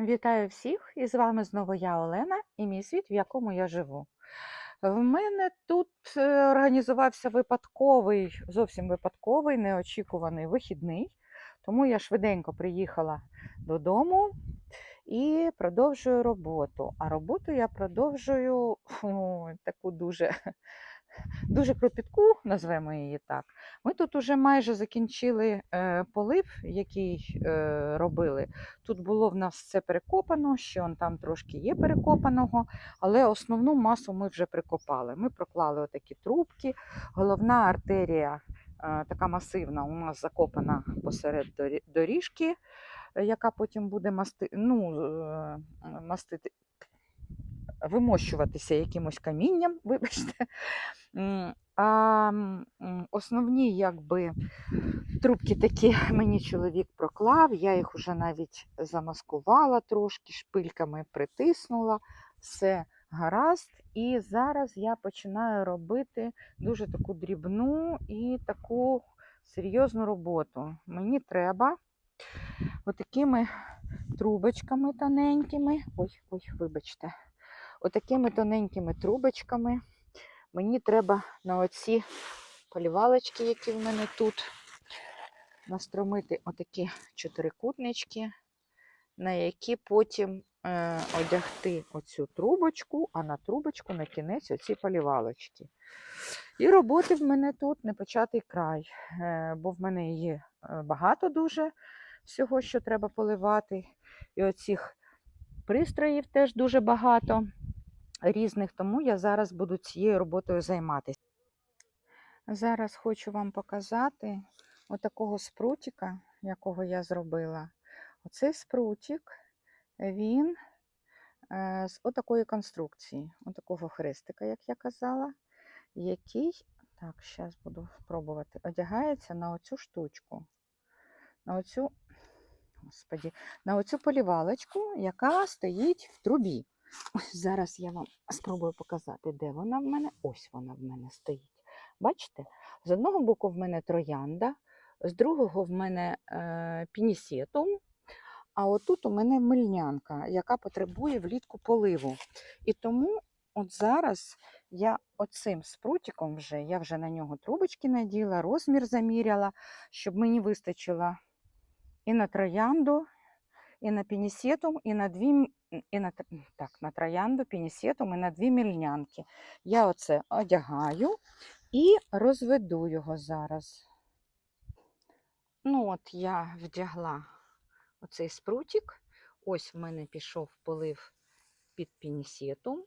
Вітаю всіх! І з вами знову я Олена і мій світ, в якому я живу. В мене тут е, організувався випадковий, зовсім випадковий, неочікуваний вихідний, тому я швиденько приїхала додому і продовжую роботу. А роботу я продовжую фу, таку дуже, дуже кропітку, назвемо її так. Ми тут уже майже закінчили е, полив, який е, робили. Тут було в нас все перекопано, ще он там трошки є перекопаного, але основну масу ми вже прикопали. Ми проклали отакі трубки. Головна артерія, е, така масивна, у нас закопана посеред доріжки, яка потім буде масти, ну, мастити, вимощуватися якимось камінням, вибачте. А основні якби, трубки такі мені чоловік проклав, я їх уже навіть замаскувала трошки, шпильками притиснула, все гаразд. І зараз я починаю робити дуже таку дрібну і таку серйозну роботу. Мені треба отакими трубочками тоненькими. Ой, ой, вибачте, отакими тоненькими трубочками. Мені треба на оці полівалочки, які в мене тут, настромити отакі чотирикутнички, на які потім е, одягти оцю трубочку, а на трубочку на кінець оці полівалочки. І роботи в мене тут не початий край, е, бо в мене є е, багато дуже всього, що треба поливати. І оцих пристроїв теж дуже багато різних, тому я зараз буду цією роботою займатися. Зараз хочу вам показати отакого спрутика, якого я зробила. Оцей спрутик, він е, з отакої конструкції, отакого хрестика, як я казала, який, так, зараз буду спробувати, одягається на оцю штучку, на оцю, господі, на оцю полівалочку, яка стоїть в трубі. Ось зараз я вам спробую показати, де вона в мене. Ось вона в мене стоїть. Бачите? З одного боку в мене троянда, з другого в мене е, пінісетум, а отут у мене мильнянка, яка потребує влітку поливу. І тому от зараз я оцим спрутиком вже, я вже на нього трубочки наділа, розмір заміряла, щоб мені вистачило і на троянду, і на пінісетум, і на дві і на, так, на троянду, пінісетум і на дві мільнянки. Я оце одягаю і розведу його зараз. Ну, от я вдягла оцей спрутик. Ось в мене пішов полив під пінісетум.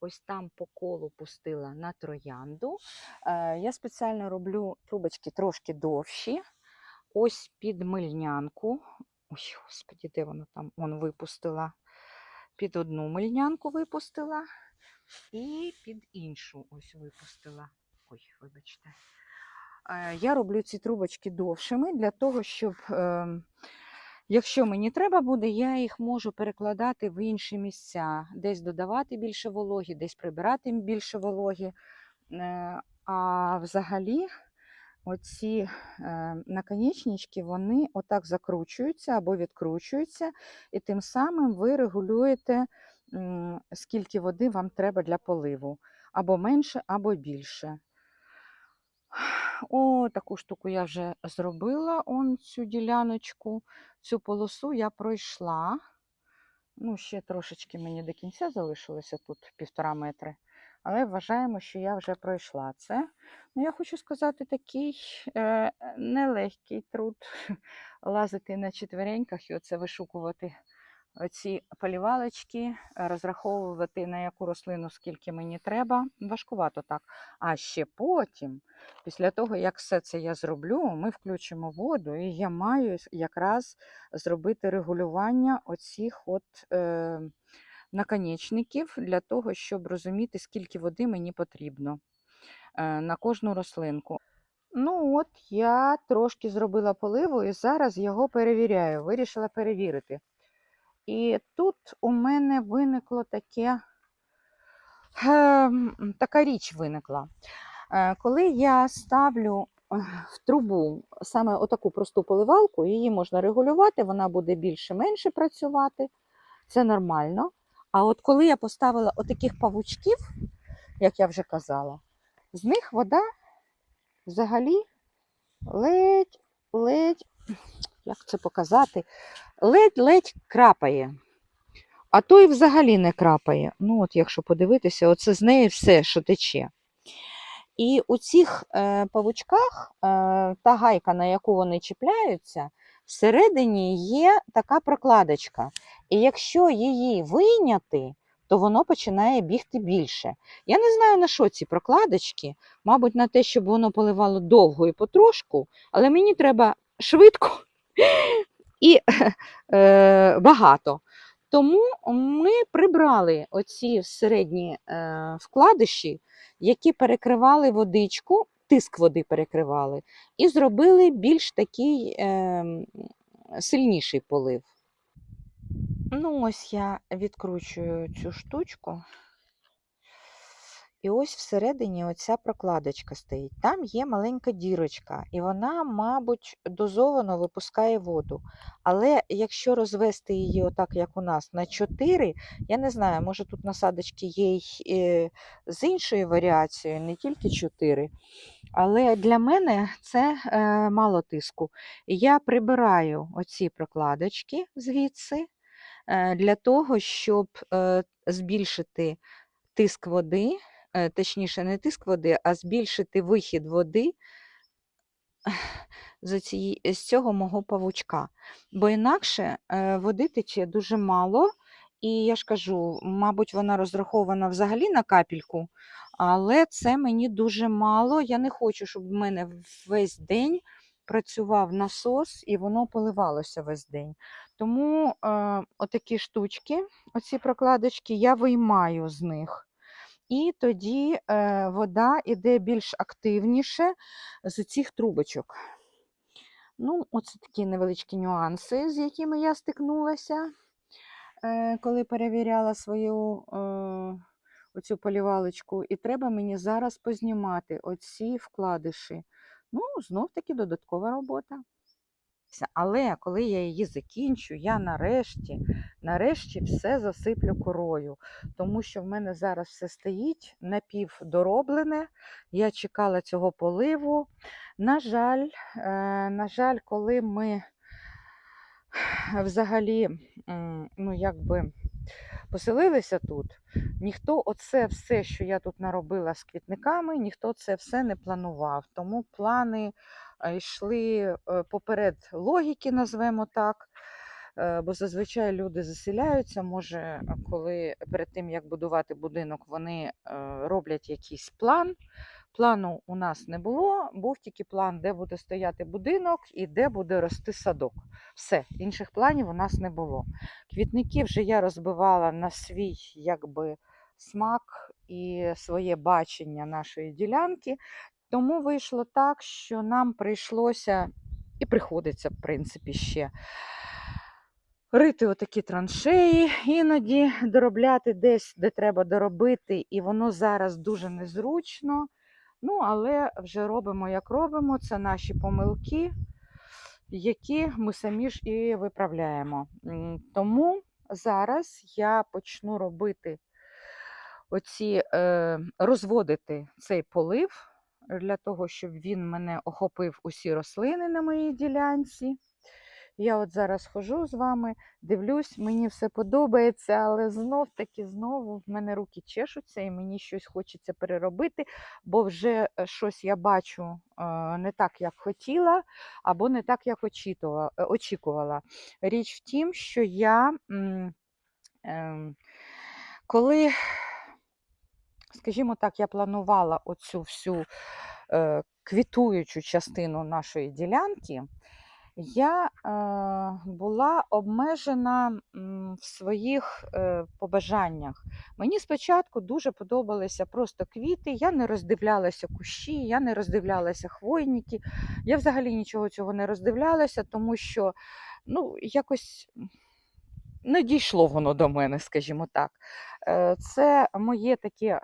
Ось там по колу пустила на троянду. Е, я спеціально роблю трубочки трошки довші. Ось під мильнянку. Ой, господі, де вона там? Вон випустила. Під одну мильнянку випустила і під іншу ось випустила. Ой, вибачте. Е, Я роблю ці трубочки довшими для того, щоб, е, якщо мені треба буде, я їх можу перекладати в інші місця, десь додавати більше вологі, десь прибирати більше вологі. Е, А взагалі, оці е, наконечнички, вони отак закручуються або відкручуються, і тим самим ви регулюєте, скільки води вам треба для поливу, або менше, або більше. О, таку штуку я вже зробила. Он цю діляночку, цю полосу я пройшла. Ну, ще трошечки мені до кінця залишилося тут півтора метри. Але вважаємо, що я вже пройшла це. Ну, я хочу сказати, такий е, нелегкий труд лазити на четвереньках і оце вишукувати оці полівалочки, розраховувати на яку рослину скільки мені треба. Важкувато так. А ще потім, після того, як все це я зроблю, ми включимо воду, і я маю якраз зробити регулювання оцих от. Е, наконечників для того, щоб розуміти, скільки води мені потрібно е, на кожну рослинку. Ну от, я трошки зробила поливу і зараз його перевіряю, вирішила перевірити. І тут у мене виникло таке, ем, така річ виникла. Е, Коли я ставлю в трубу саме отаку просту поливалку, її можна регулювати, вона буде більше-менше працювати. Це нормально. А от коли я поставила отаких павучків, як я вже казала, з них вода взагалі ледь, ледь, як це показати, ледь-ледь крапає. А то і взагалі не крапає. Ну, от якщо подивитися, оце з неї все, що тече. І у цих е, павучках е, та гайка, на яку вони чіпляються, всередині є така прокладочка. І якщо її вийняти, то воно починає бігти більше. Я не знаю, на що ці прокладочки, мабуть, на те, щоб воно поливало довго і потрошку, але мені треба швидко і е, багато. Тому ми прибрали оці середні е, вкладиші, які перекривали водичку, тиск води перекривали, і зробили більш такий е, сильніший полив. Ну, ось я відкручую цю штучку. І ось всередині оця прокладочка стоїть. Там є маленька дірочка, і вона, мабуть, дозовано випускає воду. Але якщо розвести її отак, як у нас, на 4, я не знаю, може тут насадочки є й е, з іншою варіацією, не тільки 4. Але для мене це е, мало тиску. Я прибираю оці прокладочки звідси е, для того, щоб е, збільшити тиск води, точніше, не тиск води, а збільшити вихід води з, цього мого павучка. Бо інакше води тече дуже мало, і я ж кажу, мабуть, вона розрахована взагалі на капельку, але це мені дуже мало. Я не хочу, щоб в мене весь день працював насос і воно поливалося весь день. Тому е, отакі штучки, оці прокладочки, я виймаю з них. І тоді е, вода йде більш активніше з цих трубочок. Ну, оце такі невеличкі нюанси, з якими я стикнулася, е, коли перевіряла свою е, оцю полівалочку. І треба мені зараз познімати оці вкладиші. Ну, знов таки додаткова робота. Але коли я її закінчу, я нарешті, нарешті все засиплю корою, тому що в мене зараз все стоїть напівдороблене. Я чекала цього поливу. На жаль, е, на жаль, коли ми взагалі м, ну, якби поселилися тут, ніхто оце все, що я тут наробила з квітниками, ніхто це все не планував. Тому плани йшли е, поперед логіки, назвемо так. Е, Бо зазвичай люди заселяються, може, коли перед тим як будувати будинок, вони е, роблять якийсь план. Плану у нас не було, був тільки план, де буде стояти будинок і де буде рости садок. Все, інших планів у нас не було. Квітники вже я розбивала на свій якби, смак і своє бачення нашої ділянки. Тому вийшло так, що нам прийшлося і приходиться, в принципі, ще рити отакі траншеї, іноді доробляти десь, де треба доробити, і воно зараз дуже незручно. Ну, але вже робимо, як робимо. Це наші помилки, які ми самі ж і виправляємо. Тому зараз я почну робити оці, е, розводити цей полив для того, щоб він мене охопив усі рослини на моїй ділянці. Я от зараз хожу з вами, дивлюсь, мені все подобається, але знов таки знову в мене руки чешуться і мені щось хочеться переробити, бо вже е, щось я бачу е, не так, як хотіла, або не так, як е, очікувала. Річ в тім, що я, ем, коли, скажімо так, я планувала оцю всю квітуючу частину нашої ділянки, я була обмежена в своїх е, побажаннях. Мені спочатку дуже подобалися просто квіти, я не роздивлялася кущі, я не роздивлялася хвойники. Я взагалі нічого цього не роздивлялася, тому що ну, якось не дійшло воно до мене, скажімо так. Е, Це моє таке,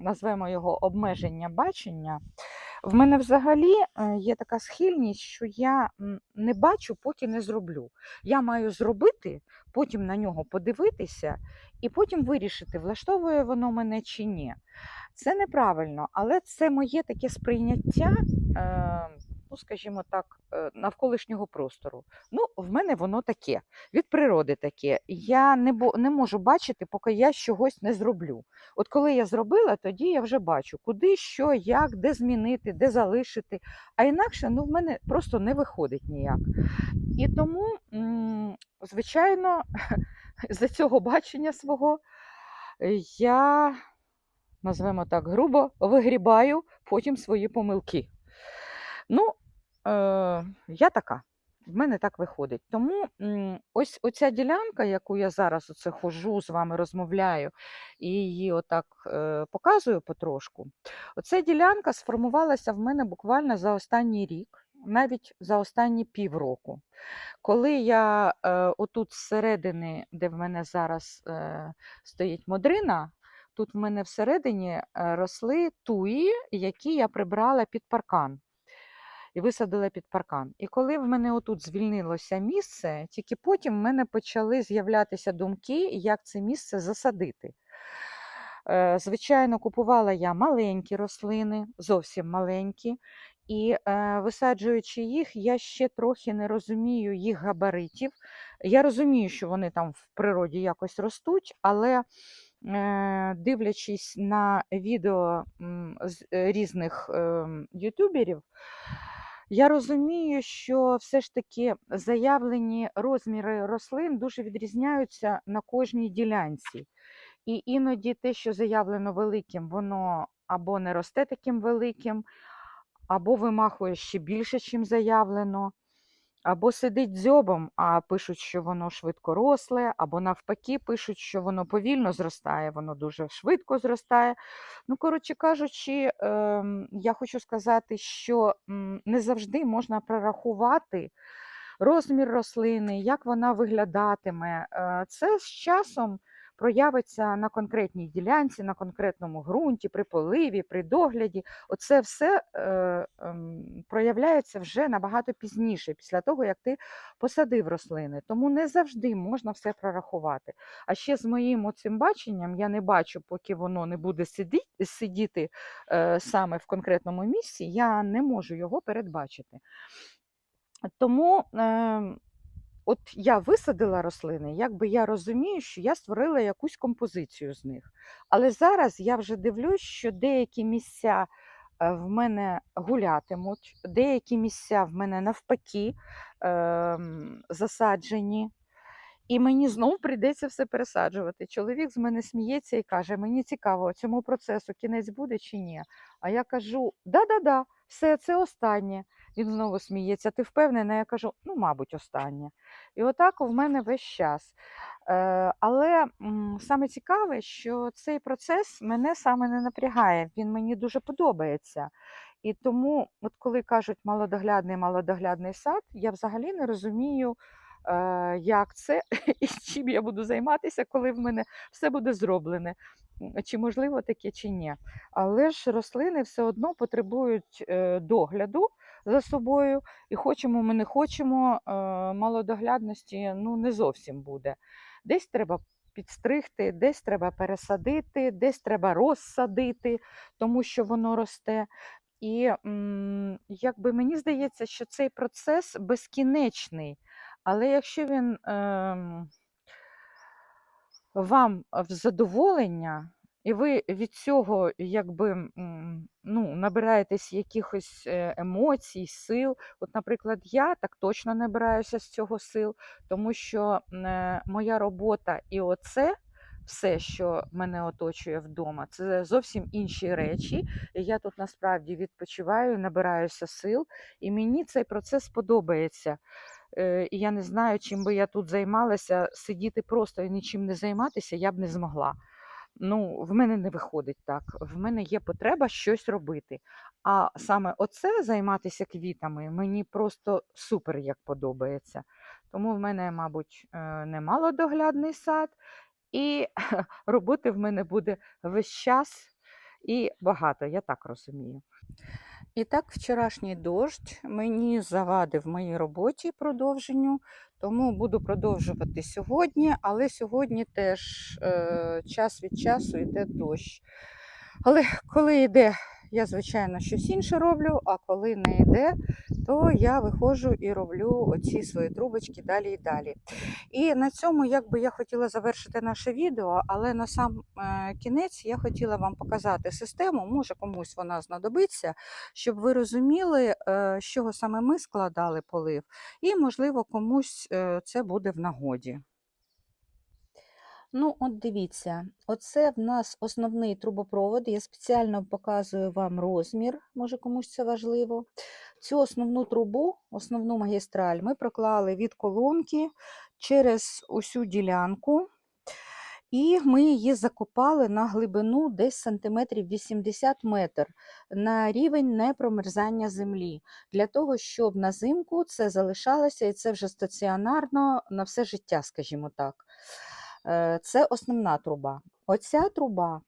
назвемо його обмеження бачення. В мене взагалі е, є така схильність, що я не бачу, поки не зроблю. Я маю зробити, потім на нього подивитися і потім вирішити, влаштовує воно мене чи ні. Це неправильно, але це моє таке сприйняття, е, ну, скажімо так, е, навколишнього простору. Ну, в мене воно таке, від природи таке. Я не, бо, не можу бачити, поки я чогось не зроблю. От коли я зробила, тоді я вже бачу, куди, що, як, де змінити, де залишити. А інакше ну, в мене просто не виходить ніяк. І тому, звичайно, з цього бачення свого е, я, назвемо так, грубо вигрібаю потім свої помилки. Ну, я така. В мене так виходить. Тому ось оця ділянка, яку я зараз оце ходжу, з вами розмовляю і її отак е, показую потрошку. Оця ділянка сформувалася в мене буквально за останній рік, навіть за останні півроку. Коли я е, отут зсередини, де в мене зараз е, стоїть модрина, тут в мене всередині е, росли туї, які я прибрала під паркан і висадила під паркан. І коли в мене отут звільнилося місце, тільки потім в мене почали з'являтися думки, як це місце засадити. Е, Звичайно, купувала я маленькі рослини, зовсім маленькі, і е, висаджуючи їх, я ще трохи не розумію їх габаритів. Я розумію, що вони там в природі якось ростуть, але е, дивлячись на відео з е, різних ем, ютуберів, я розумію, що все ж таки заявлені розміри рослин дуже відрізняються на кожній ділянці. І іноді те, що заявлено великим, воно або не росте таким великим, або вимахує ще більше, чим заявлено, або сидить дзьобом, а пишуть, що воно швидко росле, або навпаки, пишуть, що воно повільно зростає, воно дуже швидко зростає. Ну, коротше кажучи, ем, я хочу сказати, що не завжди можна прорахувати розмір рослини, як вона виглядатиме. Е, Це з часом проявиться на конкретній ділянці, на конкретному ґрунті, при поливі, при догляді. Оце все е, ем, проявляється вже набагато пізніше, після того, як ти посадив рослини. Тому не завжди можна все прорахувати. А ще з моїм оцим баченням я не бачу, поки воно не буде сиді- сидіти е, саме в конкретному місці, я не можу його передбачити. Тому е, от я висадила рослини, якби я розумію, що я створила якусь композицію з них. Але зараз я вже дивлюсь, що деякі місця е, в мене гулятимуть, деякі місця в мене навпаки ем, засаджені. І мені знову прийдеться все пересаджувати. Чоловік з мене сміється і каже: мені цікаво, цьому процесу кінець буде чи ні. А я кажу: да-да-да, все, це останнє. Він знову сміється. Ти впевнена? Я кажу, ну, мабуть, останнє. І отак в мене весь час. Е, але саме цікаве, що цей процес мене саме не напрягає, він мені дуже подобається. І тому, от коли кажуть малодоглядний, малодоглядний сад, я взагалі не розумію, е, як це і чим я буду займатися, коли в мене все буде зроблене. Чи можливо таке, чи ні. Але ж рослини все одно потребують е, догляду за собою, і хочемо ми не хочемо, е, малодоглядності ну, не зовсім буде. Десь треба підстригти, десь треба пересадити, десь треба розсадити, тому що воно росте. І якби мені здається, що цей процес безкінечний. Але якщо він ем, вам в задоволення, і ви від цього якби ну, набираєтесь якихось емоцій, сил. От, наприклад, я так точно набираюся з цього сил, тому що е, моя робота і оце. Все, що мене оточує вдома, це зовсім інші речі. І я тут насправді відпочиваю, набираюся сил, і мені цей процес подобається. Е, І я не знаю, чим би я тут займалася, сидіти просто і нічим не займатися, я б не змогла. Ну, в мене не виходить так. В мене є потреба щось робити. А саме оце займатися квітами мені просто супер як подобається. Тому в мене, мабуть, е, немало доглядний сад, і роботи в мене буде весь час і багато, я так розумію. І так, вчорашній дощ мені завадив моїй роботі продовженню, тому буду продовжувати сьогодні, але сьогодні теж е, час від часу йде дощ. Але коли йде, я, звичайно, щось інше роблю, а коли не йде, то я виходжу і роблю оці свої трубочки далі і далі. І на цьому якби я хотіла завершити наше відео, але на сам е, кінець я хотіла вам показати систему, може комусь вона знадобиться, щоб ви розуміли, е, з чого саме ми складали полив, і, можливо, комусь е, це буде в нагоді. Ну, от дивіться, оце в нас основний трубопровод. Я спеціально показую вам розмір, може комусь це важливо. Цю основну трубу, основну магістраль, ми проклали від колонки через усю ділянку. І ми її закопали на глибину десь сантиметрів 80 метр на рівень непромерзання землі, для того, щоб на зимку це залишалося і це вже стаціонарно на все життя, скажімо так. Е, Це основна труба. Оця труба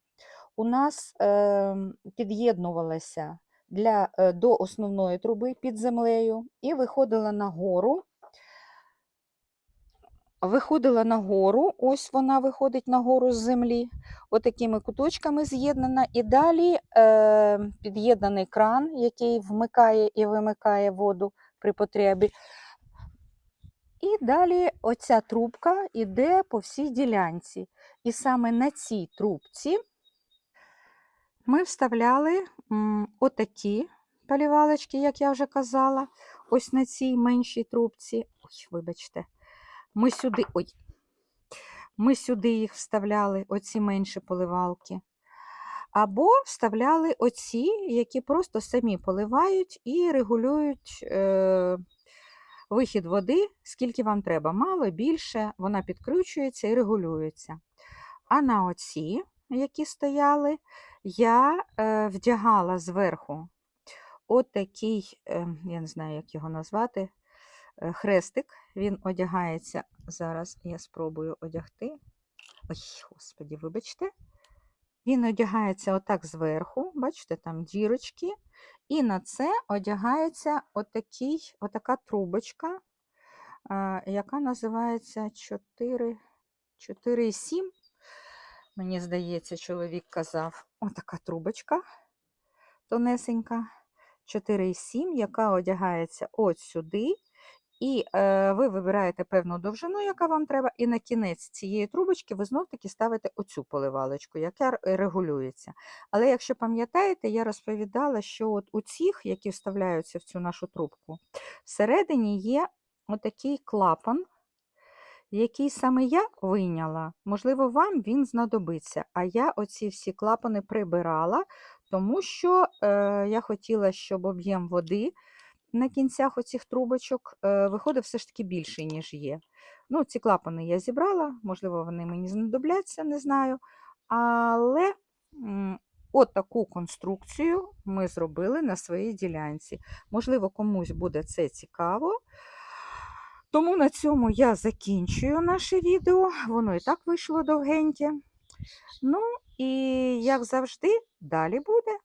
у нас е, під'єднувалася для, е, до основної труби під землею і виходила нагору. Виходила нагору, ось вона виходить нагору з землі, отакими куточками з'єднана. І далі е, під'єднаний кран, який вмикає і вимикає воду при потребі. І далі оця трубка йде по всій ділянці. І саме на цій трубці ми вставляли отакі полівалочки, як я вже казала, ось на цій меншій трубці. Ой, вибачте, ми сюди, ой, ми сюди їх вставляли, оці менші поливалки. Або вставляли оці, які просто самі поливають і регулюють е, вихід води, скільки вам треба. Мало, більше, вона підкручується і регулюється. А на оці, які стояли, я е, вдягала зверху отакий, е, я не знаю, як його назвати, е, хрестик. Він одягається. Зараз я спробую одягти. Ой, господі, вибачте. Він одягається отак зверху, бачите, там дірочки. І на це одягається отакий, отака трубочка, яка називається 4, 4,7. Мені здається, чоловік казав, отака трубочка тонесенька, 4,7, яка одягається от сюди. І е, ви вибираєте певну довжину, яка вам треба, і на кінець цієї трубочки ви знов-таки ставите оцю поливалочку, яка регулюється. Але якщо пам'ятаєте, я розповідала, що от у цих, які вставляються в цю нашу трубку, всередині є отакий клапан, який саме я вийняла. Можливо, вам він знадобиться. А я оці всі клапани прибирала, тому що е, я хотіла, щоб об'єм води на кінцях оцих трубочок е, виходить все ж таки більший, ніж є. Ну, ці клапани я зібрала, можливо, вони мені знадобляться, не знаю. Але от таку конструкцію ми зробили на своїй ділянці. Можливо, комусь буде це цікаво. Тому на цьому я закінчую наше відео. Воно і так вийшло довгеньке. Ну, і як завжди, далі буде.